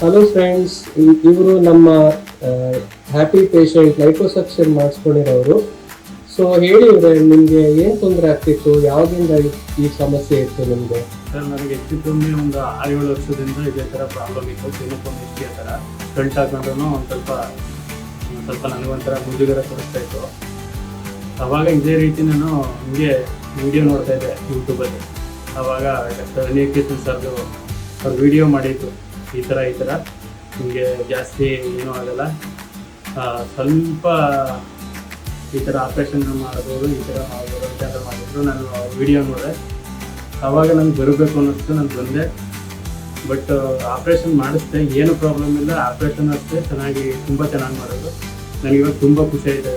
Hello friends ಇವರು ನಮ್ಮ happy patient liposuction ಮಾಡಿಸ್ಕೊಂಡಿರೋರು. ಸೊ ಹೇಳಿ ಇವ್ರೆ ನಿಮಗೆ ಏನು ತೊಂದರೆ ಆಗ್ತಿತ್ತು? ಯಾವಾಗಿಂದ ಈ- ಸಮಸ್ಯೆ ಇತ್ತು ನಿಮಗೆ? ಸರ್, ನನಗೆ ಹೆಚ್ಚಿದ್ದೊಮ್ಮೆ ಒಂದು ಆರು ಏಳು ವರ್ಷದಿಂದ ಇದೇ ಥರ ಪ್ರಾಬ್ಲಮ್ ಇತ್ತು. ತಿನ್ನಕ್ಕೊಂದು ಇಷ್ಟೇ ಥರ ಗಂಟು ಹಾಕೊಂಡ್ರು ಒಂದು ಸ್ವಲ್ಪ ಸ್ವಲ್ಪ ನನಗೊಂಥರ ಮುಜುಗರ ಕೊಡಿಸ್ತಾ ಇತ್ತು. ಅವಾಗ ಇದೇ ರೀತಿ ನಾನು ಹಿಂಗೆ ವಿಡಿಯೋ ನೋಡ್ತಾ ಇದ್ದೆ ಯೂಟ್ಯೂಬಲ್ಲಿ ಅವಾಗ ಡಾಕ್ಟರ್ ಸರ್ದು ಅವ್ರು ವಿಡಿಯೋ ಮಾಡಿದ್ದು. ಈ ಥರ ಈ ಥರ ನಿಮಗೆ ಜಾಸ್ತಿ ಏನೂ ಆಗಲ್ಲ. ಸ್ವಲ್ಪ ಈ ಥರ ಆಪ್ರೇಷನ್ ಮಾಡ್ಬೋದು, ಈ ಥರ ಮಾಡ್ಬೋದು ಥರ ಮಾಡಿದ್ರು ನಾನು ವಿಡಿಯೋ ನೋಡಿದೆ. ಅವಾಗ ನಂಗೆ ಬರಬೇಕು ಅನ್ನಿಸ್ತು ನಾನು ಬಂದೆ. ಬಟ್ ಆಪ್ರೇಷನ್ ಮಾಡಿಸ್ದೆ, ಏನು ಪ್ರಾಬ್ಲಮ್ ಇಲ್ಲ. ಆಪ್ರೇಷನ್ ಅಷ್ಟೇ, ಚೆನ್ನಾಗಿ, ತುಂಬ ಚೆನ್ನಾಗಿ ಮಾಡೋದು. ನನಗೆ ಇವಾಗ ತುಂಬ ಖುಷಿ ಇದೆ.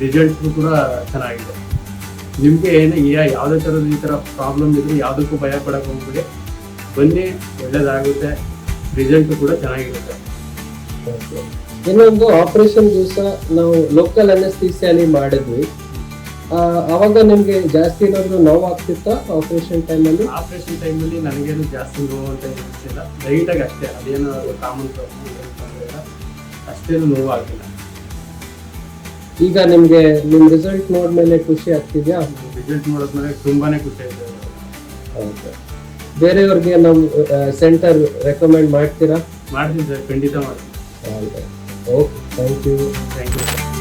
ರಿಸಲ್ಟ್ ಕೂಡ ಚೆನ್ನಾಗಿದೆ. ನಿಮಗೆ ಏನು ಯಾವುದೇ ಥರದ ಈ ಥರ ಪ್ರಾಬ್ಲಮ್ ಇದ್ದರೆ ಯಾವುದಕ್ಕೂ ಭಯ ಪಡಕ್ಕೆ ಹೋಗ್ಬಿಡಿ. ಬನ್ನಿ, ಒಳ್ಳೇದಾಗುತ್ತೆ. ರಿಸಲ್ಟ್ ಕೂಡ ಚೆನ್ನಾಗಿರುತ್ತೆ. ಇನ್ನೊಂದು ಆಪರೇಷನ್ ದಿವಸ ನಾವು ಲೋಕಲ್ ಅನೆಸ್ಥಿಸಿಯಲ್ಲಿ ಮಾಡಿದ್ವಿ. ಅವಾಗ ನಿಮಗೆ ಜಾಸ್ತಿ ಏನಾದರೂ ನೋವು ಆಗ್ತಿತ್ತ ಆಪರೇಷನ್ ಟೈಮಲ್ಲಿ ಆಪರೇಷನ್ ಟೈಮಲ್ಲಿ ನನಗೇನು ಜಾಸ್ತಿ ನೋವು ಅಂತ ಅನಿಸ್ತಿಲ್ಲ ಲೈಟಾಗಿ ಅಷ್ಟೇ ಅದೇನು ಕಾಮನ್ ಅಷ್ಟೇನು ನೋವು ಆಗಿಲ್ಲ ಈಗ ನಿಮಗೆ ನಿಮ್ಮ ರಿಸಲ್ಟ್ ನೋಡ್ಮೇಲೆ ಖುಷಿ ಆಗ್ತಿದ್ಯಾ? ರಿಸಲ್ಟ್ ನೋಡಿದ್ಮೇಲೆ ತುಂಬಾನೇ ಖುಷಿ ಆಯ್ತು ಬೇರೆಯವ್ರಿಗೆ ನಮ್ಮ ಸೆಂಟರ್ ರೆಕಮೆಂಡ್ ಮಾಡ್ತೀರಾ? ಮಾಡ್ತೀನಿ ಸರ್ ಖಂಡಿತ ಮಾಡ್ತೀನಿ okay thank you thank you sir